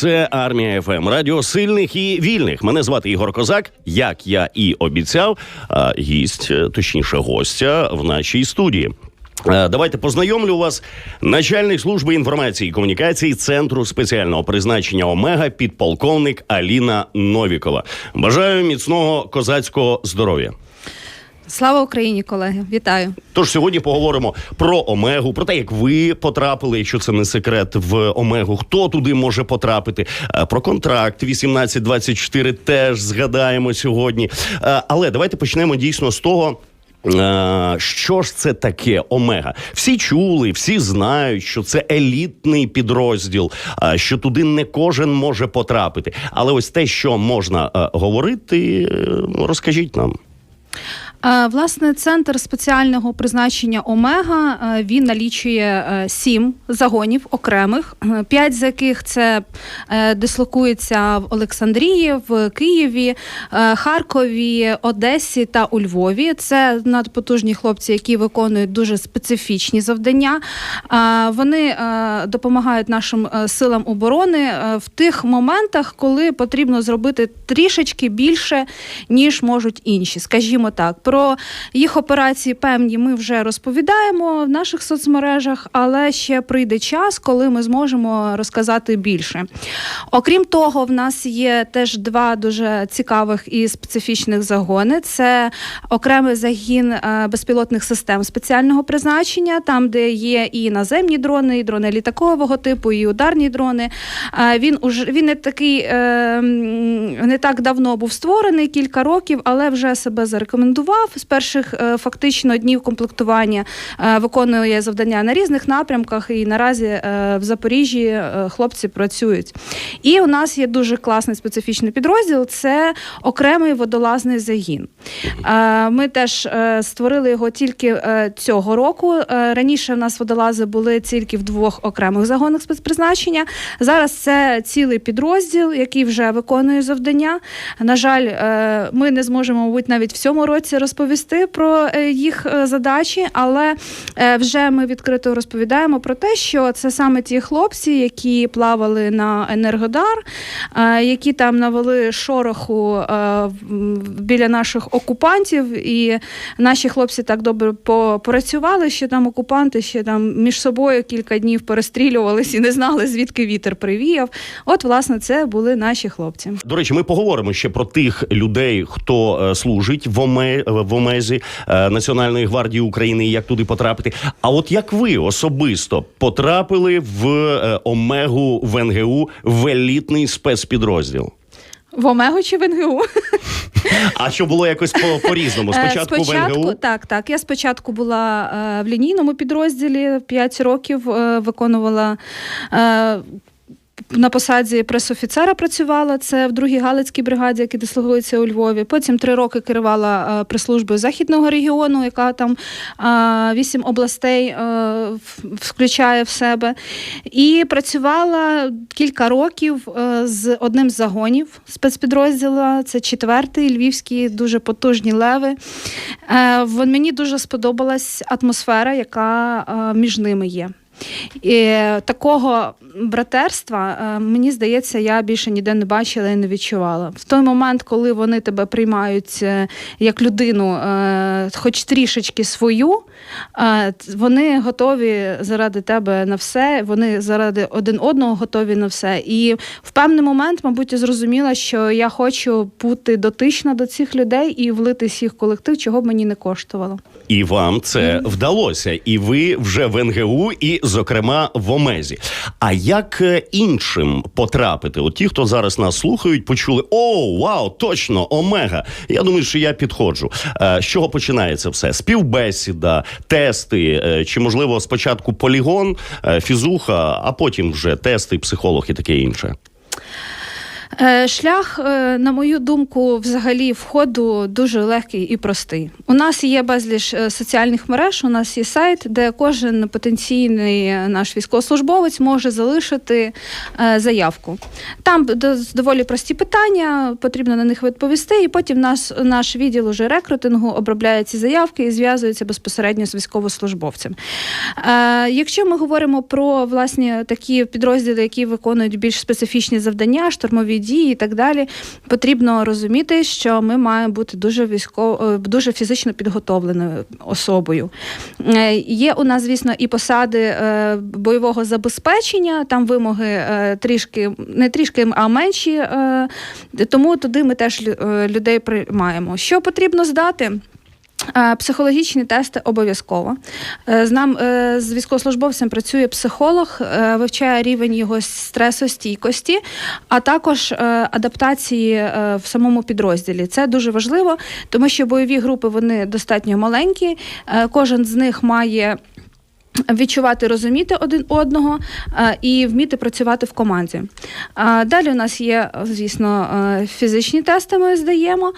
Це армія ФМ, радіо сильних і вільних. Мене звати Ігор Козак. Як я і обіцяв, гість, е, точніше, гостя в нашій студії. Е, Давайте познайомлю вас. Начальник служби інформації і комунікації Центру спеціального призначення Омега, підполковник Аліна Новікова. Бажаю міцного козацького здоров'я. Слава Україні, колеги! Вітаю! Тож сьогодні поговоримо про Омегу, про те, як ви потрапили, якщо це не секрет, в Омегу, хто туди може потрапити. Е, Про контракт 1824 теж згадаємо сьогодні. Е, Але давайте почнемо дійсно з того. е, Що ж це таке Омега? Всі чули, всі знають, що це елітний підрозділ, що туди не кожен може потрапити. Але ось те, що можна говорити, розкажіть нам. Е, Власне, центр спеціального призначення Омега е, він налічує е, сім загонів окремих, п'ять з яких це дислокується в Олександрії, в Києві, Харкові, Одесі та у Львові. Це надпотужні хлопці, які виконують дуже специфічні завдання. Вони допомагають нашим силам оборони в тих моментах, коли потрібно зробити трішечки більше, ніж можуть інші. Скажімо так, про їх операції певні ми вже розповідаємо в наших соцмережах, але ще прийде час, коли ми зможемо розказати більше. Окрім того, в нас є теж два дуже цікавих і специфічних загони: це окремий загін е, безпілотних систем спеціального призначення, там, де є і наземні дрони, і дрони літакового типу, і ударні дрони. Е, Він уже він не такий е, не так давно був створений, кілька років, але вже себе зарекомендував з перших е, фактично днів комплектування. е, Виконує завдання на різних напрямках, і наразі е, в Запоріжжі хлопці працюють. І у нас є дуже класний специфічний підрозділ це окремий водолазний загін. Ми теж створили його тільки цього року. Раніше в нас водолази були тільки в двох окремих загонах спецпризначення. Зараз це цілий підрозділ, який вже виконує завдання. На жаль, ми не зможемо, мабуть, навіть в цьому році розповісти про е, їх е, задачі, але е, вже ми відкрито розповідаємо про те, що це саме ті хлопці, які плавали на Енергодар, які там навели шороху біля наших окупантів, і наші хлопці так добре попрацювали, що там окупанти ще там між собою кілька днів перестрілювались і не знали, звідки вітер привіяв. От, власне, це були наші хлопці. До речі, ми поговоримо ще про тих людей, хто служить в, Оме, в Омезі е, Національної гвардії України, і як туди потрапити. А от як ви особисто потрапили в е, Омегу в НГУ в елітний спецпідрозділ? В Омегу чи в НГУ? А що було якось по, по-різному? Е, Спочатку, в НГУ? так, так. Я спочатку була е, в лінійному підрозділі 5 років, е, виконувала. Е, на посаді пресофіцера працювала це в другій Галицькій бригаді, яка дислогується у Львові. Потім три роки керувала е, прес-службою західного регіону, яка там е, вісім областей е, включає в себе. І працювала кілька років з одним з загонів спецпідрозділу. Це четвертий львівський, дуже потужні леви. Мені дуже сподобалась атмосфера, яка між ними є. І такого братерства, е, мені здається, я більше ніде не бачила і не відчувала. В той момент, коли вони тебе приймають е, як людину, е, хоч трішечки свою, вони готові заради тебе на все, вони заради один одного готові на все. І в певний момент, мабуть, я зрозуміла, що я хочу бути дотична до цих людей і влитись в їх колектив, чого б мені не коштувало. І вам це вдалося, і ви вже в НГУ, і, зокрема, в Омезі. А як е, іншим потрапити? От ті, хто зараз нас слухають, почули: о, вау, точно, Омега. Я думаю, що я підходжу. Е, З чого починається все? Співбесіда, тести, е, чи можливо спочатку полігон, фізуха, а потім вже тести, психолог і таке інше. Е, Шлях, е, на мою думку, взагалі входу дуже легкий і простий. У нас є безліч е, соціальних мереж, у нас є сайт, де кожен потенційний наш військовослужбовець може залишити заявку. Там доволі прості питання, потрібно на них відповісти, і потім наш, наш відділ уже рекрутингу обробляє ці заявки і зв'язується безпосередньо з військовослужбовцем. Якщо ми говоримо про власні такі підрозділи, які виконують більш специфічні завдання, штурмові дії і так далі, потрібно розуміти, що ми маємо бути дуже військово, е, дуже фізично підготовленою особою. Е, Є у нас, звісно, і посади е, бойового забезпечення, там вимоги трішки, не трішки, а менші, тому туди ми теж людей приймаємо. Що потрібно здати? Психологічні тести обов'язково. Е, З нам е, з військовослужбовцем працює психолог, е, вивчає рівень його стресостійкості, а також адаптації в самому підрозділі. Це дуже важливо, тому що бойові групи вони достатньо маленькі. Кожен з них має. Відчувати, розуміти один одного е, і вміти працювати в команді. Е, Далі у нас є, звісно, е, фізичні тести. Ми здаємо,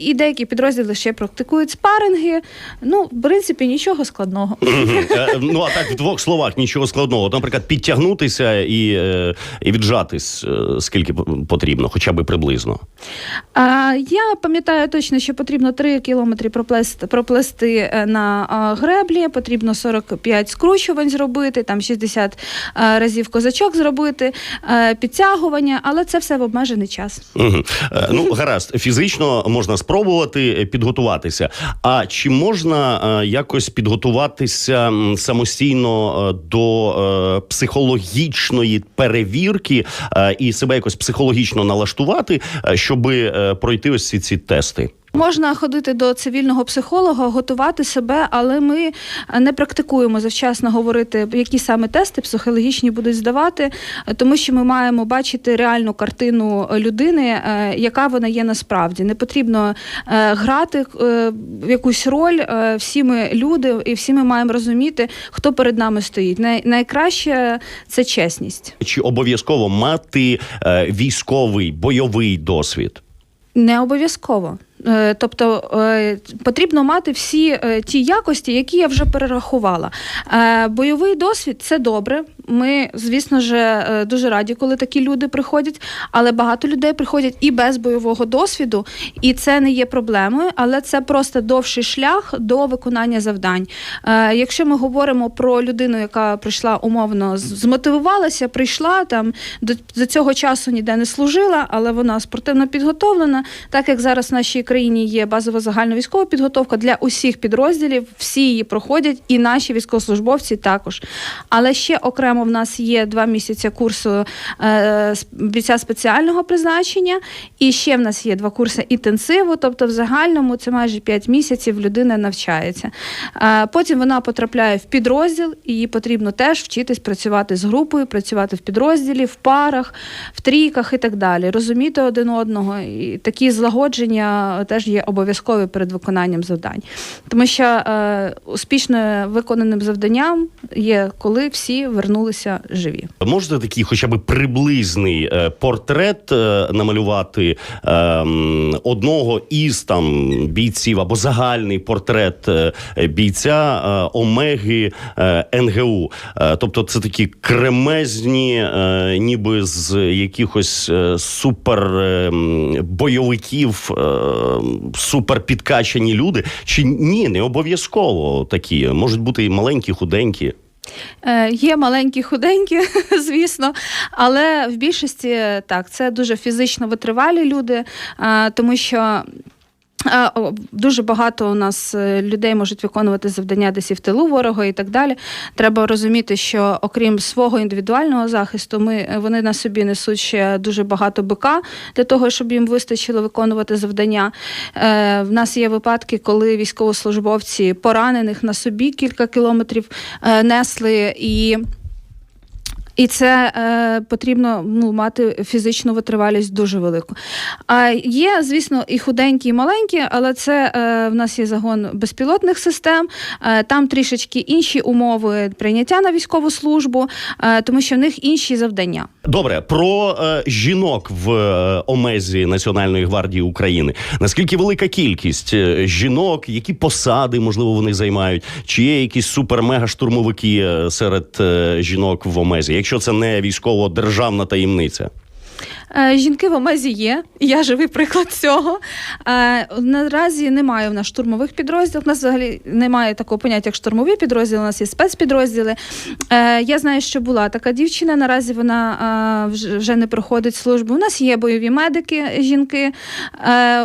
і, деякі підрозділи ще практикують спаринги. Ну, в принципі, нічого складного. Е, Ну а так в двох словах нічого складного. Наприклад, підтягнутися і, і віджатись скільки потрібно, хоча б приблизно. Я пам'ятаю точно, що потрібно 3 кілометри проплести, проплести на греблі, потрібно 45 скручувань зробити, там 60 е, разів козачок зробити, е, підтягування, але це все в обмежений час. Е, Ну, гаразд, фізично можна спробувати підготуватися. А чи можна якось підготуватися самостійно до психологічної перевірки і себе якось психологічно налаштувати, щоб пройти ось ці, ці тести? Можна ходити до цивільного психолога, готувати себе, але ми не практикуємо завчасно говорити, які саме тести психологічні будуть здавати, тому що ми маємо бачити реальну картину людини, е, яка вона є насправді. Не потрібно е, грати е, в якусь роль. Е, Всі ми люди, і всі ми маємо розуміти, хто перед нами стоїть. Найкраще це чесність. Чи обов'язково мати е, військовий бойовий досвід? Не обов'язково. Е, Тобто е, потрібно мати всі е, ті якості, які я вже перерахувала. Бойовий досвід це добре. Ми, звісно ж, дуже раді, коли такі люди приходять, але багато людей приходять і без бойового досвіду, і це не є проблемою, але це просто довший шлях до виконання завдань. Якщо ми говоримо про людину, яка прийшла умовно змотивувалася, прийшла там до, цього часу ніде не служила, але вона спортивно підготовлена. Так як зараз в нашій країні є базова загальна військова підготовка для усіх підрозділів, всі її проходять, і наші військовослужбовці також. Але ще окремо в нас є два місяці курсу е, бійця спеціального призначення, і ще в нас є два курси інтенсиву, тобто в загальному це майже 5 місяців людина навчається. Е, Потім вона потрапляє в підрозділ, і їй потрібно теж вчитись працювати з групою, працювати в підрозділі, в парах, в трійках і так далі, розуміти один одного. І такі злагодження теж є обов'язкові перед виконанням завдань. Тому що е, успішно виконаним завданням є, коли всі вернулися живі. Можете такий, хоча б приблизний е, портрет е, намалювати е, одного із там бійців або загальний портрет е, бійця е, Омеги е, НГУ. Е, тобто, це такі кремезні, е, ніби з якихось е, супер е, м, бойовиків, е, супер підкачані люди. Чи ні, не обов'язково такі можуть бути і маленькі, худенькі. Е, Є маленькі худенькі, звісно, але в більшості так, це дуже фізично витривалі люди, е, тому що. Е, Дуже багато у нас е, людей можуть виконувати завдання десь і в тилу ворога і так далі. Треба розуміти, що окрім свого індивідуального захисту, ми е, вони на собі несуть ще дуже багато БК для того, щоб їм вистачило виконувати завдання. Е, В нас є випадки, коли військовослужбовці поранених на собі кілька кілометрів несли і. І це е, потрібно ну, мати фізичну витривалість дуже велику. А є, звісно, і худенькі, і маленькі, але це е, в нас є загон безпілотних систем. Е, там трішечки інші умови прийняття на військову службу, е, тому що в них інші завдання. Добре, про е, жінок в е, омезі Національної гвардії України. Наскільки велика кількість е, жінок, які посади можливо вони займають? Чи є якісь супер-мега штурмовики е, серед е, жінок в омезі? Якщо це не військово-державна таємниця? Е, Жінки в омезі є. Я живий приклад цього. Е, Наразі немає в нас штурмових підрозділів. У нас взагалі немає такого поняття, як штурмові підрозділи. У нас є спецпідрозділи. Е, Я знаю, що була така дівчина. Наразі вона вже- не проходить службу. У нас є бойові медики, жінки.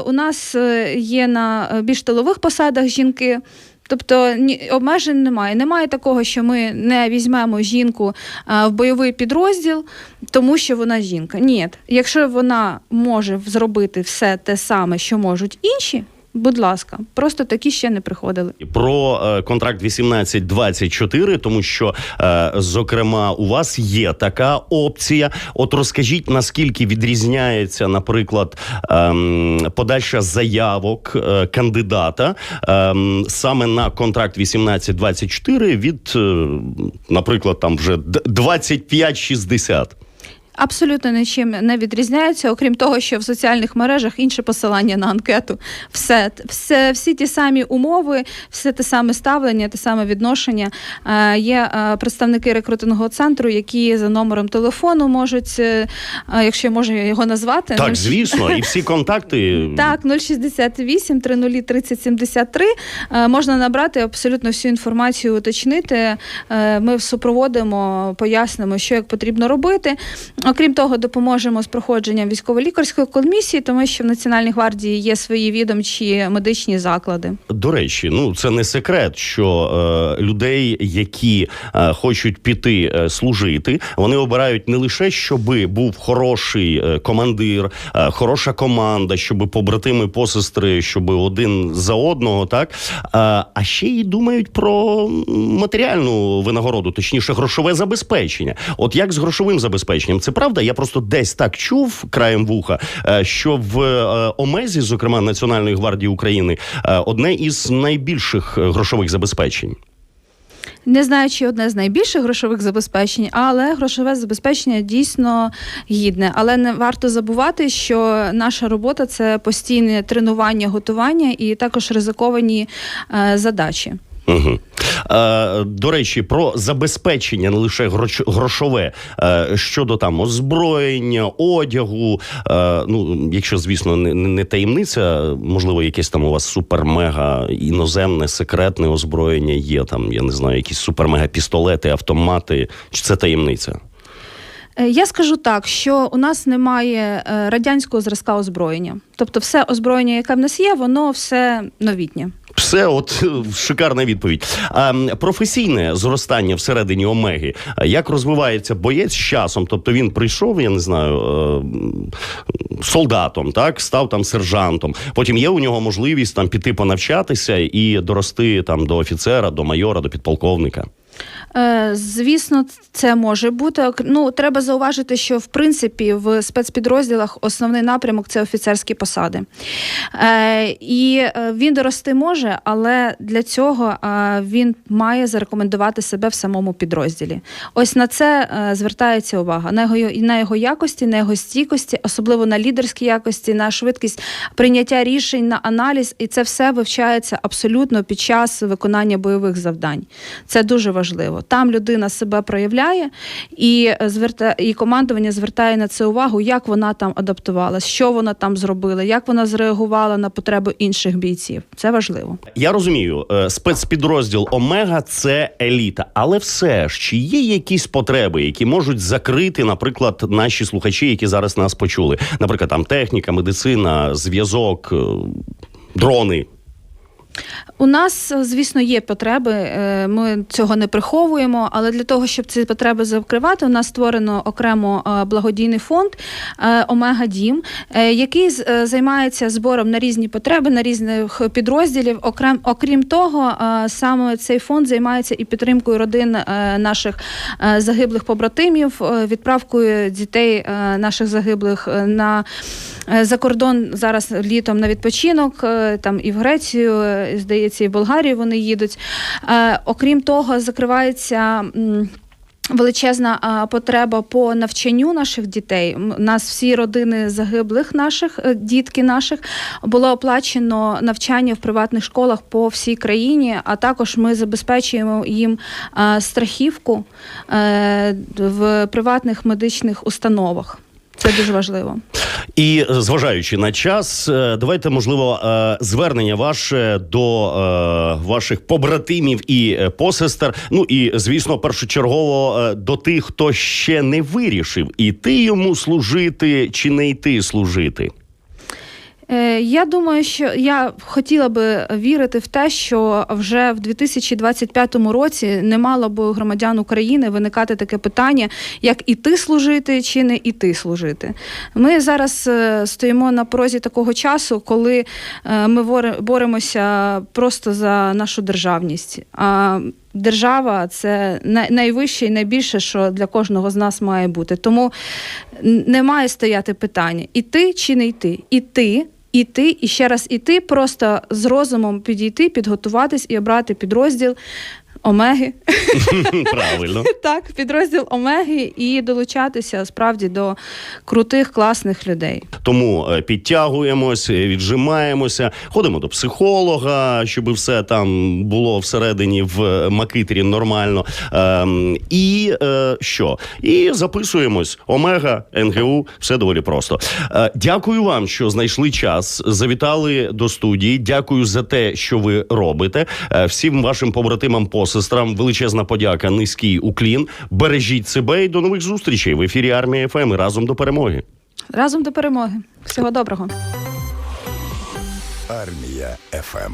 У нас є на більш тилових посадах жінки. Тобто ні обмежень немає. Немає такого, що ми не візьмемо жінку а, в бойовий підрозділ, тому що вона жінка. Ні, якщо вона може зробити все те саме, що можуть інші, будь ласка, просто такі ще не приходили. Про е, контракт 18-24, тому що, е, зокрема, у вас є така опція. От розкажіть, наскільки відрізняється, наприклад, ем, подача заявок е, кандидата ем, саме на контракт 18-24 від, е, наприклад, там вже д- 25-60. Абсолютно нічим не відрізняються, окрім того, що в соціальних мережах інше посилання на анкету. Все, все всі ті самі умови, все те саме ставлення, те саме відношення. Е, є е, представники рекрутингового центру, які за номером телефону можуть, е, якщо можу його назвати, Так, 0- звісно, і всі контакти. Так, 068 30 30 73. Е, Можна набрати абсолютно всю інформацію, уточнити. Е, Ми супроводимо, пояснимо, що як потрібно робити. Окрім того, допоможемо з проходженням військово-лікарської комісії, тому що в Національній гвардії є свої відомчі медичні заклади. До речі, ну це не секрет, що е, людей, які е, хочуть піти е, служити, вони обирають не лише щоби був хороший е, командир, е, хороша команда, щоб побратими, посестри, щоб один за одного, так е, а ще й думають про матеріальну винагороду, точніше, грошове забезпечення. От як з грошовим забезпеченням, це правда? Я просто десь так чув краєм вуха, е, що в е, Омезі, зокрема Національної гвардії України, е, одне із найбільших грошових забезпечень. Не знаю, чи одне з найбільших грошових забезпечень, але грошове забезпечення дійсно гідне. Але не варто забувати, що наша робота це постійне тренування, готування і також ризиковані е, задачі. Угу. Е, до речі, про забезпечення не лише грошове е, щодо там озброєння, одягу. Е, ну, якщо, звісно, не, не не таємниця, можливо, якесь там у вас супер-мега іноземне, секретне озброєння є. Там, я не знаю, якісь супер-мега пістолети, автомати. Чи це таємниця? Е, Я скажу так, що у нас немає е, радянського зразка озброєння. Тобто, все озброєння, яке в нас є, воно все новітнє. Все, от е, шикарна відповідь. А, професійне зростання всередині Омеги. Як розвивається боєць з часом? Тобто він прийшов, я не знаю, е, солдатом, так став там сержантом. Потім є у нього можливість там піти понавчатися і дорости там до офіцера, до майора, до підполковника. Е, Звісно, це може бути. Ну, треба зауважити, що в принципі в спецпідрозділах основний напрямок це офіцерські посади. Е, і е, він дорости може, але для цього він має зарекомендувати себе в самому підрозділі. Ось на це звертається увага. На його, на його якості, на його стійкості, особливо на лідерській якості, на швидкість прийняття рішень, на аналіз, і це все вивчається абсолютно під час виконання бойових завдань. Це дуже важливо. Там людина себе проявляє, і е, зверта і командування звертає на це увагу, як вона там адаптувалась, що вона там зробила, як вона зреагувала на потреби інших бійців. Це важливо. Я розумію, е, спецпідрозділ Омега це еліта, але все ж чи є якісь потреби, які можуть закрити, наприклад, наші слухачі, які зараз нас почули, наприклад, там техніка, медицина, зв'язок, е, дрони. У нас, звісно, є потреби. е, Ми цього не приховуємо, але для того, щоб ці потреби закривати, у нас створено окремо е, благодійний фонд е, Омега Дім, е, який е, займається збором на різні потреби, на різних підрозділів. Окрем, окрім того, е, саме цей фонд займається і підтримкою родин е, наших е, загиблих побратимів, е, відправкою дітей е, наших загиблих е, на е, за кордон зараз літом на відпочинок, е, там і в Грецію, е, здається, і в Болгарію вони їдуть. Е, Окрім того, закривається. Величезна потреба по навчанню наших дітей. У нас всі родини загиблих наших, е, дітки наших було оплачено навчання в приватних школах по всій країні. А також ми забезпечуємо їм страхівку е, в приватних медичних установах. Це дуже важливо. І е, зважаючи на час, е, давайте можливо е, звернення ваше до ваших побратимів і посестер. Ну і звісно, першочергово до тих, хто ще не вирішив, іти йому служити чи не йти служити. Е, Я думаю, що я хотіла би вірити в те, що вже в 2025 році не мало б у громадян України виникати таке питання, як іти служити чи не іти служити. Ми зараз е, стоїмо на порозі такого часу, коли е, ми боремося просто за нашу державність. Держава це найвище і найбільше, що для кожного з нас має бути. Тому не має стояти питання: іти чи не йти. Іти. Іти і ще раз іти, просто з розумом підійти, підготуватись і обрати підрозділ Омеги. Правильно. так, підрозділ Омеги і долучатися справді до крутих, класних людей. Тому е, підтягуємось, е, віджимаємося, ходимо до психолога, щоб все там було всередині в е, макитрі нормально. Ем, і е, що? І записуємось. Омега, НГУ, все доволі просто. Е, дякую вам, що знайшли час, завітали до студії. Дякую за те, що ви робите. Е, всім вашим побратимам, посестрам, величезна подяка, низький уклін. Бережіть себе і до нових зустрічей в ефірі Армія ФМ. І разом до перемоги. Разом до перемоги. Всього доброго. Армія ФМ.